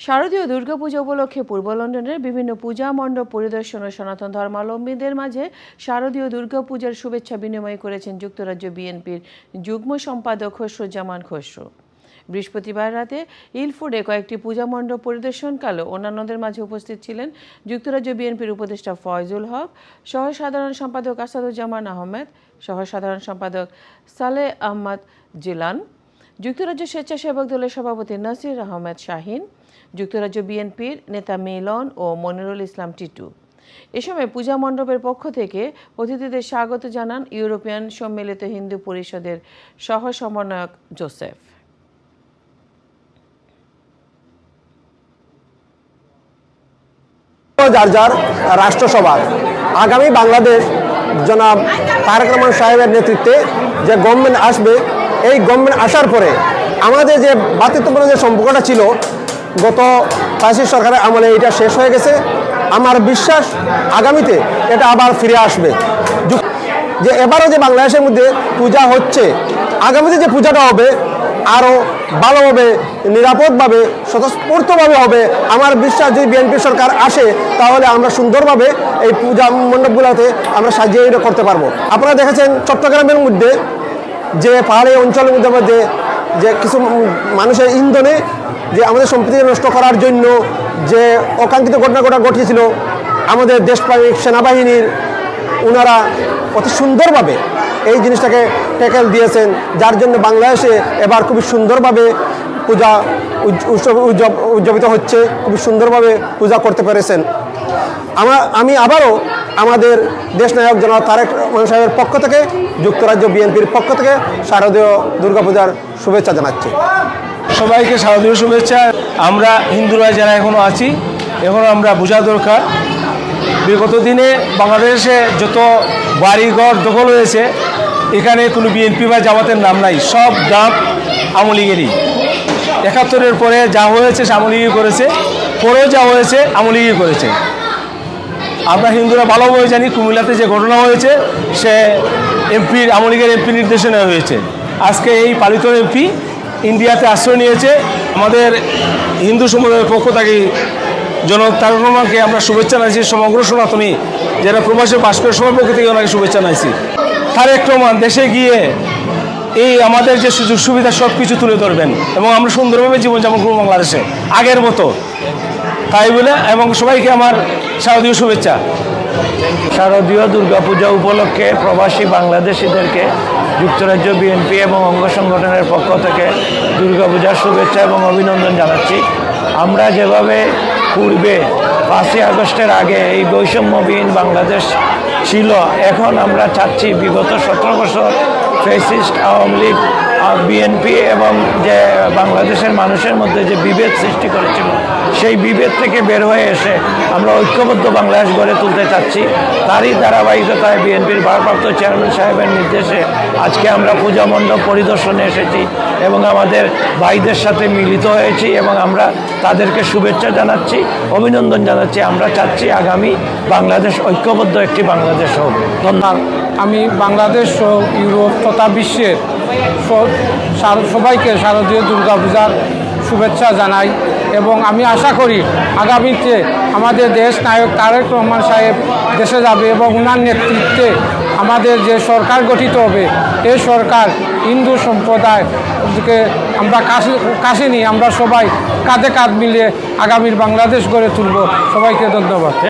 শারদীয় দুর্গাপূজা উপলক্ষে পূর্ব লন্ডনের বিভিন্ন পূজা মণ্ডপ পরিদর্শন ও সনাতন ধর্মাবলম্বীদের মাঝে শারদীয় দুর্গাপূজার শুভেচ্ছা বিনিময় করেছেন যুক্তরাজ্য বিএনপির যুগ্ম সম্পাদক খসরুজ্জামান খসরু। বৃহস্পতিবার রাতে ইলফুডে কয়েকটি পূজা মণ্ডপ পরিদর্শনকালে অন্যান্যদের মাঝে উপস্থিত ছিলেন যুক্তরাজ্য বিএনপির উপদেষ্টা ফয়জুল হক সহ সাধারণ সম্পাদক আসাদুজ্জামান আহমেদ সহ সাধারণ সম্পাদক সালেহ আহমদ জিলান যুক্তরাজ্য স্বেচ্ছাসেবক দলের সভাপতি নাসির আহমেদ শাহিন, যুক্তরাজ্য বিএনপির নেতা মিলন ও মনিরুল ইসলাম টিটু। এ সময় পূজা মণ্ডপের পক্ষ থেকে অতিথিদের স্বাগত জানান ইউরোপিয়ান সম্মিলিত হিন্দু পরিষদের সহ সমন্বয়ক জোসেফ। যার যার রাষ্ট্রসভা আগামী বাংলাদেশ জনাব তারেক রহমান সাহেবের নেতৃত্বে যে গভর্নমেন্ট আসবে এই গভর্নমেন্ট আসার পরে আমাদের যে ভাতৃত্বপূর্ণ যে সম্পর্কটা ছিল, গত ফাঁসির সরকারের আমলে এটা শেষ হয়ে গেছে। আমার বিশ্বাস আগামীতে এটা আবার ফিরে আসবে। যে এবারও যে বাংলাদেশের মধ্যে পূজা হচ্ছে, আগামীতে যে পূজাটা হবে আরও ভালোভাবে, নিরাপদভাবে, স্বতঃস্ফূর্তভাবে হবে। আমার বিশ্বাস যদি বিএনপি সরকার আসে, তাহলে আমরা সুন্দরভাবে এই পূজা মণ্ডপগুলোতে আমরা সাজিয়ে করতে পারব। আপনারা দেখেছেন চট্টগ্রামের মধ্যে যে পাহাড়ি অঞ্চলের মধ্যে যে কিছু মানুষের ইন্ধনে যে আমাদের সম্পত্তি নষ্ট করার জন্য যে অকাঙ্ক্ষিত ঘটনা ঘটা ঘটিয়েছিল আমাদের দেশপ্রামিক সেনাবাহিনীর ওনারা অতি সুন্দরভাবে এই জিনিসটাকে ট্যাকেল দিয়েছেন, যার জন্য বাংলাদেশে এবার খুবই সুন্দরভাবে পূজা উৎসব উদযাপ- উদযাপিত হচ্ছে, খুব সুন্দরভাবে পূজা করতে পেরেছেন। আমার আমি আবারও আমাদের দেশনায়ক জনাব তারেক রহমান সাহেবের পক্ষ থেকে, যুক্তরাজ্য বিএনপির পক্ষ থেকে শারদীয় দুর্গাপূজার শুভেচ্ছা জানাচ্ছি। সবাইকে শারদীয় শুভেচ্ছা। আমরা হিন্দুরা যারা এখনও আছি এখনও আমরা বোঝা দরকার। বিগত দিনে বাংলাদেশে যত বাড়িঘর দখল হয়েছে, এখানে কোনো বিএনপি বা জামাতের নাম নাই, সব দাম আমলিগেরই একাত্তরের পরে যা হয়েছে সে আমলিগি করেছে, পরেও যা হয়েছে আমলিগি করেছে। আমরা হিন্দুরা ভালোভাবে জানি কুমিল্লাতে যে ঘটনা হয়েছে, সে এমপির, আমলিগের এমপি নির্দেশনা হয়েছে। আজকে এই পালিত এমপি ইন্ডিয়াতে আশ্রয় নিয়েছে। আমাদের হিন্দু সমুদায়ের পক্ষ থেকে জনক আমরা শুভেচ্ছা জানাইছি। সমগ্র সনাতনী, যারা প্রবাসে বাস করে, সবার পক্ষ থেকে ওনাকে শুভেচ্ছা জানাইছি। তারেক রহমান দেশে গিয়ে এই আমাদের যে সুযোগ সুবিধা সব কিছু তুলে ধরবেন এবং আমরা সুন্দরভাবে জীবনযাপন করব বাংলাদেশে। আগের মতো। তাই বলে, এবং সবাইকে আমার শারদীয় শুভেচ্ছা। শারদীয় দুর্গাপূজা উপলক্ষে প্রবাসী বাংলাদেশিদেরকে যুক্তরাজ্য বিএনপি এবং অঙ্গ সংগঠনের পক্ষ থেকে দুর্গাপূজার শুভেচ্ছা এবং অভিনন্দন জানাচ্ছি। আমরা যেভাবে পূর্বে পাঁচই আগস্টের আগে এই বৈষম্যবিহীন বাংলাদেশ ছিল, এখন আমরা চাচ্ছি বিগত সতেরো বছর ফেসিস্ট আওয়ামী লীগ বিএনপি এবং যে বাংলাদেশের মানুষের মধ্যে যে বিভেদ সৃষ্টি করেছিল, সেই বিভেদ থেকে বের হয়ে এসে আমরা ঐক্যবদ্ধ বাংলাদেশ গড়ে তুলতে চাচ্ছি। তারই ধারাবাহিকতায় বিএনপির ভারপ্রাপ্ত চেয়ারম্যান সাহেবের নির্দেশে আজকে আমরা পূজা মণ্ডপ পরিদর্শনে এসেছি এবং আমাদের ভাইদের সাথে মিলিত হয়েছি এবং আমরা তাদেরকে শুভেচ্ছা জানাচ্ছি, অভিনন্দন জানাচ্ছি। আমরা চাচ্ছি আগামী বাংলাদেশ ঐক্যবদ্ধ একটি বাংলাদেশ হোক। ধন্যবাদ। আমি বাংলাদেশ সহ ইউরোপ তথা বিশ্বের সবাইকে শারদীয় দুর্গাপূজার শুভেচ্ছা জানাই এবং আমি আশা করি আগামীতে আমাদের দেশ নায়ক তারেক রহমান সাহেব দেশে যাবে এবং ওনার নেতৃত্বে আমাদের যে সরকার গঠিত হবে এই সরকার হিন্দু সম্প্রদায়কে আমরা কাছে কাছে নিয়ে আমরা সবাই কাঁধে কাঁধ মিলিয়ে আগামীর বাংলাদেশ গড়ে তুলব। সবাইকে ধন্যবাদ।